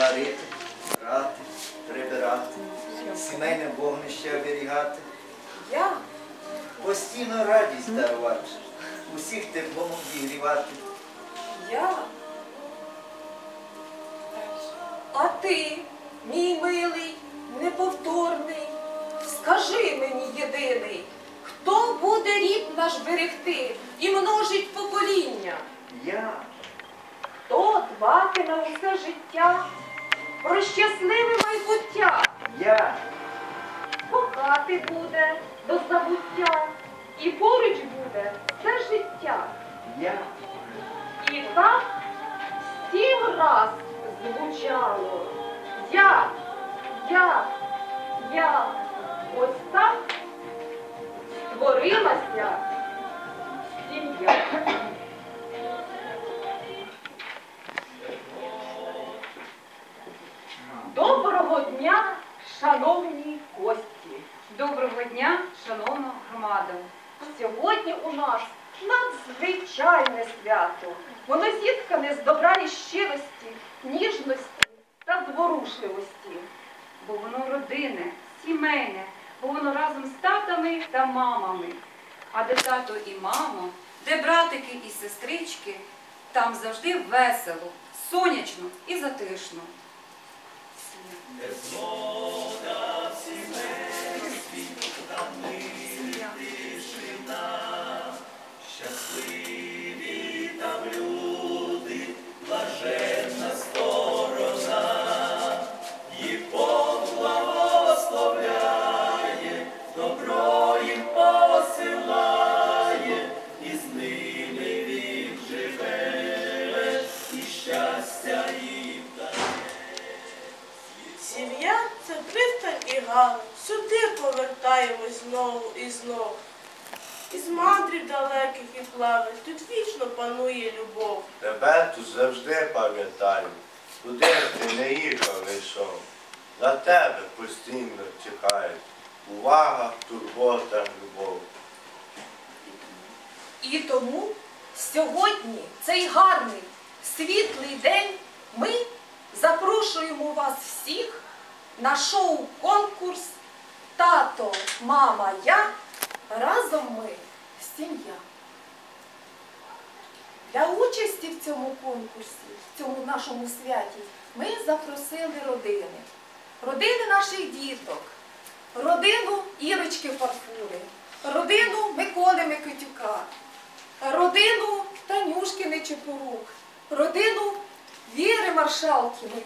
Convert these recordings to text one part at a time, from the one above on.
варити, прати, прибирати, сімейне вогнище оберігати, Я? Постійно радість дарувати, усіх теплом обігрівати. Я. А ти, мій милий, неповторний, скажи мені єдиний, хто буде рід наш берегти і множить покоління? Я, Хто дбати на усе життя про щасливе майбуття? я, Кохати буде до забуття, і поруч буде все життя. я, І так сім раз звучало. Я, я, я. Надзвичайне свято. Воно зіткане з добра і щирості, ніжності та зворушливості. Бо воно родинне, сімейне, бо воно разом з татами та мамами. А де тато і мама, де братики і сестрички, там завжди весело, сонячно і затишно. Повертаємось знову і знову. Із мандрів далеких і плавань тут вічно панує любов. Тебе тут завжди пам'ятаю, куди б ти не їхав, не йшов. На тебе постійно чекають. Увага, турбота, любов. І тому сьогодні цей гарний світлий день ми запрошуємо вас всіх на шоу-конкурс Тато, мама, я. Разом ми сім'я. Для участі в цьому конкурсі, в цьому нашому святі, ми запросили родини. Родини наших діток, родину Ірочки Фарфури, родину Миколи Микитюка, родину Танюшки Нечепорук, родину Віри Маршалкіної.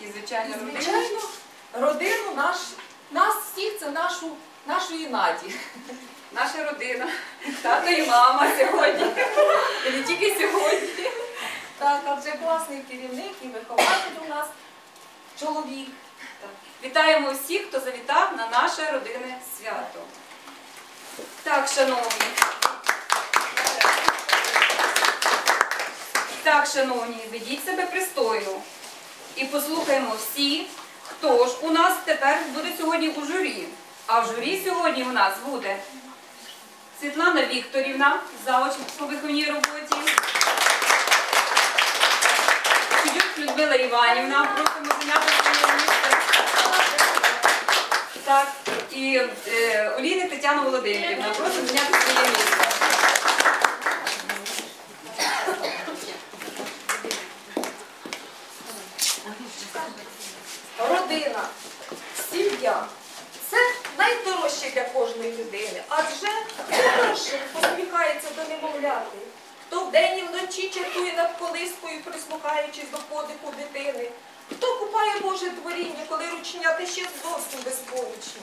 І, звичайно, І, звичайно, родину наш, нашу, нашої Наді. Наша родина, тато і мама сьогодні. І не тільки сьогодні. Так, а вже класний керівник і вихователь у нас чоловік. Так. Вітаємо всіх, хто завітав на наше родинне свято. Так, шановні. Так, шановні, ведіть себе пристойно. І послухаємо всі, хто ж у нас тепер буде сьогодні у журі. А в журі сьогодні у нас буде Світлана Вікторівна, завуч по виховній роботі. Чудюк Людмила Іванівна, просимо зайняти своє місце. Так, і е, Оліни Тетяна Володимирівна, просимо зайняти своє місце. Родина, сім'я для кожної людини. Адже хто посміхається до немовляти, хто вдень і вночі чатує над колискою, прислухаючись до подиху дитини, хто купає Боже творіння, коли ручнята ще зовсім безпомічні,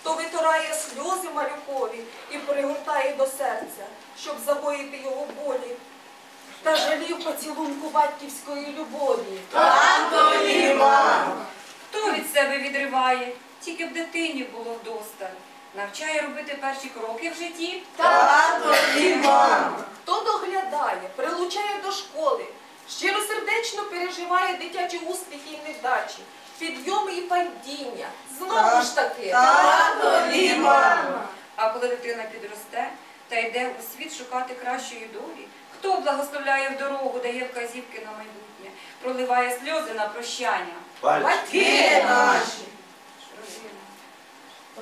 хто витирає сльози малюкові і пригортає до серця, щоб загоїти його болі. Та жалів поцілунку батьківської любові. Хто від себе відриває, тільки б дитині було вдосталь. Навчає робити перші кроки в житті. Тато і мама. Хто доглядає, прилучає до школи, щиросердечно переживає дитячі успіхи і невдачі, підйоми і падіння. Знову ж таки, Тато і мама. А коли дитина підросте та йде у світ шукати кращої долі, Хто благословляє в дорогу, дає вказівки на майбутнє, проливає сльози на прощання? Батьки наші.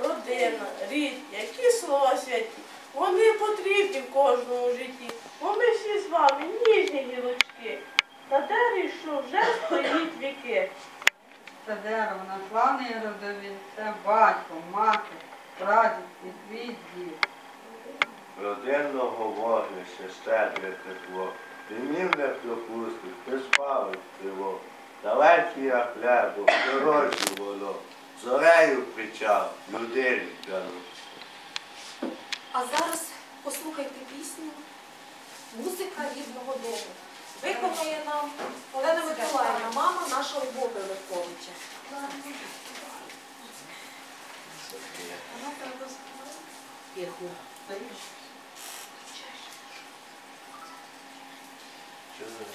Родина, рід, які слова святі. Вони потрібні в кожному житті. Бо ми всі з вами ніжні гілочки. Та дерев, що вже стоїть віки. Це дерево на славний родовід, це батько, мати, прадід і твій дід. Родинного вогнища щедре тепло, димів не пропустить, ти приспалить триво. Далекі я хлебо, дорожі воно, зорею причал, людині дано. А зараз послухайте пісню Музика рідного дому. Виконує нам Олена Миколаївна, мама нашого Боби Левковича. Чого?